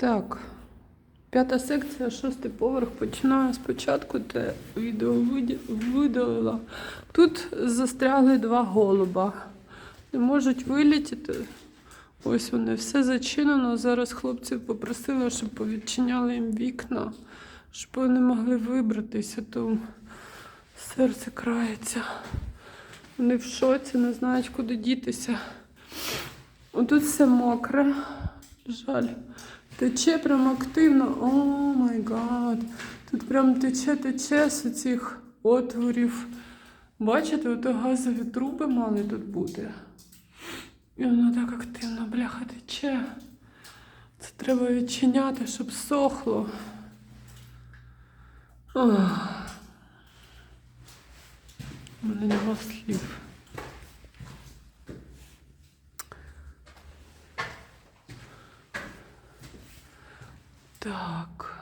Так. П'ята секція, шостий поверх. Починаю спочатку, те відео видалила. Тут застрягли два голуба. Не можуть вилітіти. Ось вони, все зачинено. Зараз хлопців попросили, щоб повідчиняли їм вікна, щоб вони могли вибратися, то серце крається. Вони в шоці, не знають, куди дітися. Отут все мокре. Жаль. Тече прям активно. О май гад. Тут прям тече, тече з цих отворів. Бачите, ото газові труби мали тут бути. І воно так активно, бляха, тече. Це треба відчиняти, щоб сохло. Ох. У мене нема слів. Так.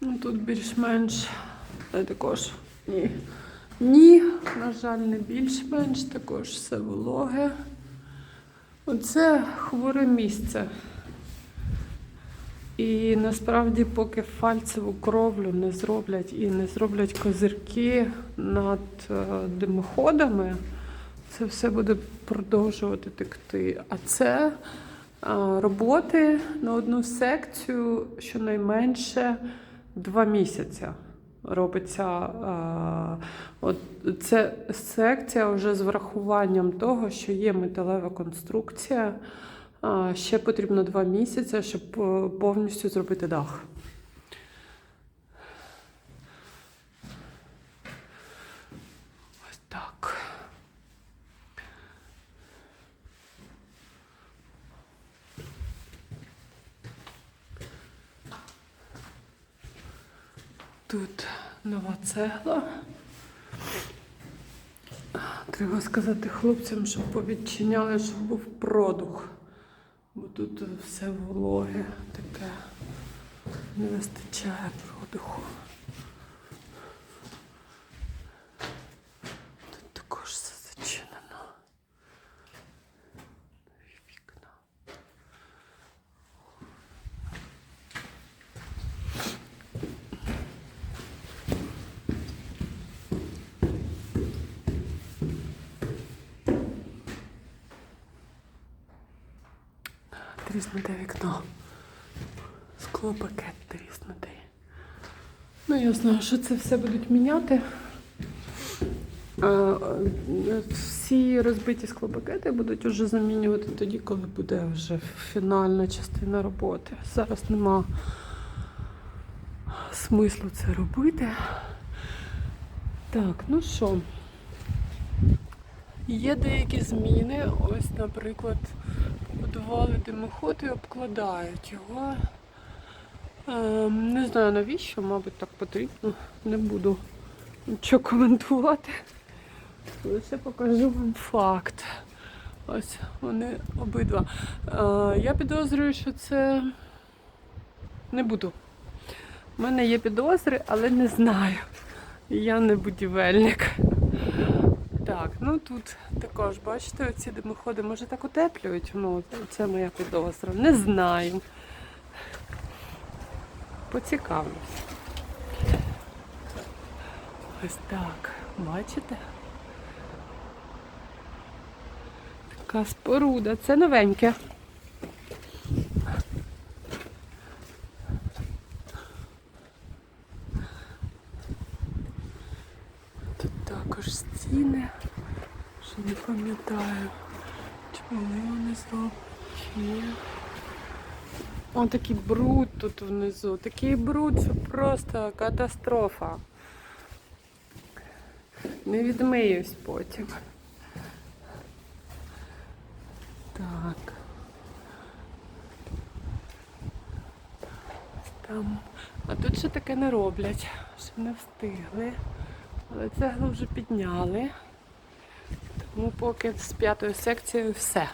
Ну, тут більш-менш але також ні. Ні, на жаль, не більш-менш, також все вологе. Оце хворе місце. І насправді, поки фальцеву кровлю не зроблять і не зроблять козирки над е, димоходами, це все буде продовжувати текти. А це роботи на одну секцію щонайменше два місяці. Робиться от це секція вже з врахуванням того, що є металева конструкція. Ще потрібно два місяці, щоб е, повністю зробити дах. Ось так. Тут нова цегла. Треба сказати хлопцям, щоб повідчиняли, щоб був продух. Бо тут все вологе таке. Не вистачає продуху. Тут також все зачинено. Вікна. Тріснуте вікно. Склопакет тріснутий. Ну, я знаю, що це все будуть міняти. А, е, Всі розбиті склопакети будуть вже замінювати тоді, коли буде вже фінальна частина роботи. Зараз нема смислу це робити. Так, ну що, є деякі зміни. Ось, наприклад, побудували димоход і обкладають його. Ем, не знаю навіщо, мабуть, так потрібно. Не буду нічого коментувати. Лише покажу вам факт. Ось вони обидва. Е, я підозрюю, що це не буду. У мене є підозри, але не знаю. Я не будівельник. Ну тут також, бачите, оці димоходи, може так утеплюють? Ну, це моя підозра. Не знаю. Поцікавлюсь. Ось так, бачите? Така споруда. Це новеньке. Тут також стіни. Що не пам'ятаю. Чи були вони зроблені? О, такий бруд тут внизу. Такий бруд, що просто катастрофа. Не відмиюсь потім. Так. Там. А тут ще таке не роблять, ще не встигли. Але цеглу вже підняли. Тому поки з п'ятою секцією все.